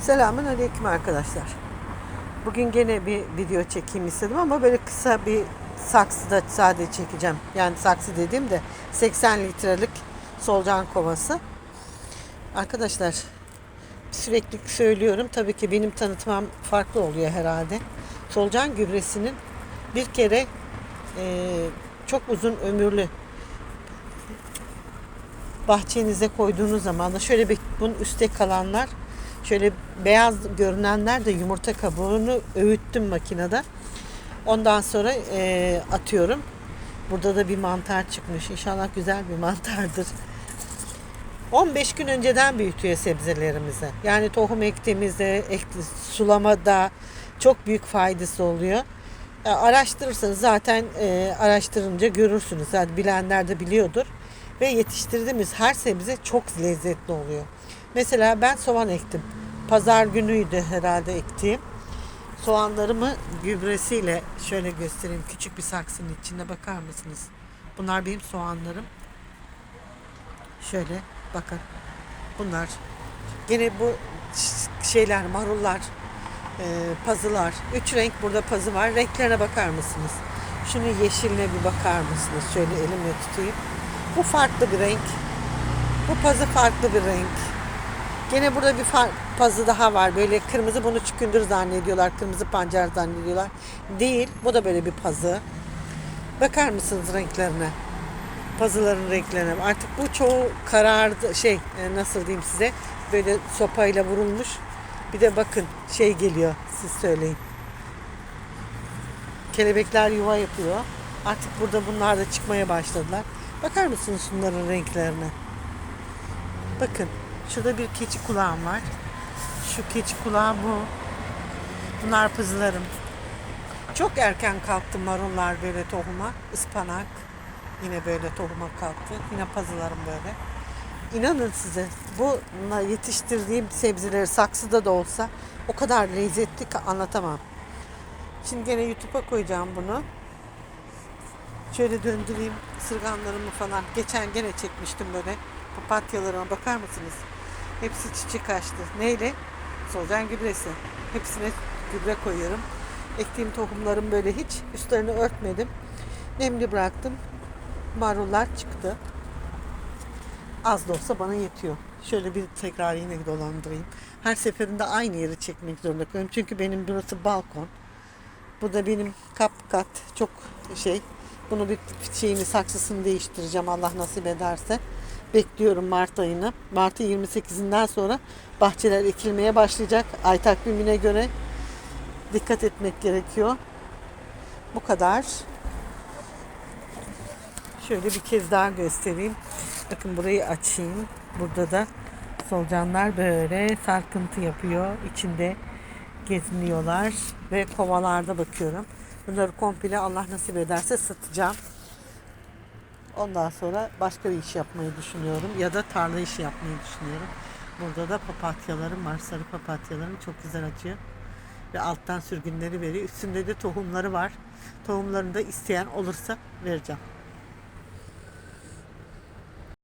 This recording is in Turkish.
Selamun aleyküm arkadaşlar. Bugün gene bir video çekeyim istedim ama böyle kısa bir saksıda sadece çekeceğim. Yani saksı dediğim de 80 litrelik solucan kovası. Arkadaşlar sürekli söylüyorum. Tabii ki benim tanıtmam farklı oluyor herhalde. Solucan gübresinin bir kere e, çok uzun ömürlü bahçenize koyduğunuz zaman da şöyle bir bunun üstte kalanlar şöyle beyaz görünenler de yumurta kabuğunu öğüttüm makinede. Ondan sonra e, atıyorum. Burada da bir mantar çıkmış. İnşallah güzel bir mantardır. 15 gün önceden büyütüyor sebzelerimizi. Yani tohum ektiğimizde, ekti, sulamada çok büyük faydası oluyor. E, araştırırsanız zaten e, araştırınca görürsünüz. Zaten bilenler de biliyordur. Ve yetiştirdiğimiz her sebze çok lezzetli oluyor. Mesela ben soğan ektim. Pazar günüydü herhalde ektiğim. Soğanlarımı gübresiyle şöyle göstereyim. Küçük bir saksının içinde bakar mısınız? Bunlar benim soğanlarım. Şöyle bakın. Bunlar. Gene bu şeyler, marullar, e, pazılar. Üç renk burada pazı var. Renklerine bakar mısınız? Şunu yeşiline bir bakar mısınız? Şöyle elimle tutayım. Bu farklı bir renk. Bu pazı farklı bir renk. Gene burada bir pazı daha var. Böyle kırmızı bunu çükündür zannediyorlar. Kırmızı pancar zannediyorlar. Değil. Bu da böyle bir pazı. Bakar mısınız renklerine? Pazıların renklerine. Artık bu çoğu karardı. Şey e, nasıl diyeyim size. Böyle sopayla vurulmuş. Bir de bakın şey geliyor. Siz söyleyin. Kelebekler yuva yapıyor. Artık burada bunlar da çıkmaya başladılar. Bakar mısınız şunların renklerine? Bakın şurada bir keçi kulağım var. Şu keçi kulağı bu. Bunlar pızlarım. Çok erken kalktı marullar böyle tohuma. Ispanak yine böyle tohuma kalktı. Yine pazılarım böyle. İnanın size bu yetiştirdiğim sebzeleri saksıda da olsa o kadar lezzetli ki anlatamam. Şimdi gene YouTube'a koyacağım bunu. Şöyle döndüreyim ısırganlarımı falan. Geçen gene çekmiştim böyle papatyalarıma bakar mısınız? Hepsi çiçek açtı. Neyle? Solucan gübresi. Hepsine gübre koyuyorum. Ektiğim tohumlarım böyle hiç üstlerini örtmedim. Nemli bıraktım. Marullar çıktı. Az da olsa bana yetiyor. Şöyle bir tekrar yine dolandırayım. Her seferinde aynı yeri çekmek zorunda kalıyorum. Çünkü benim burası balkon. Bu da benim kap kat çok şey. Bunu bir şeyini saksısını değiştireceğim Allah nasip ederse. Bekliyorum Mart ayını. Mart'ın 28'inden sonra bahçeler ekilmeye başlayacak. Ay takvimine göre dikkat etmek gerekiyor. Bu kadar. Şöyle bir kez daha göstereyim. Bakın burayı açayım. Burada da solucanlar böyle sarkıntı yapıyor. İçinde geziniyorlar ve kovalarda bakıyorum. Bunları komple Allah nasip ederse satacağım. Ondan sonra başka bir iş yapmayı düşünüyorum ya da tarla işi yapmayı düşünüyorum. Burada da papatyalarım var. Sarı papatyalarım çok güzel açıyor. Ve alttan sürgünleri veriyor. Üstünde de tohumları var. Tohumlarını da isteyen olursa vereceğim.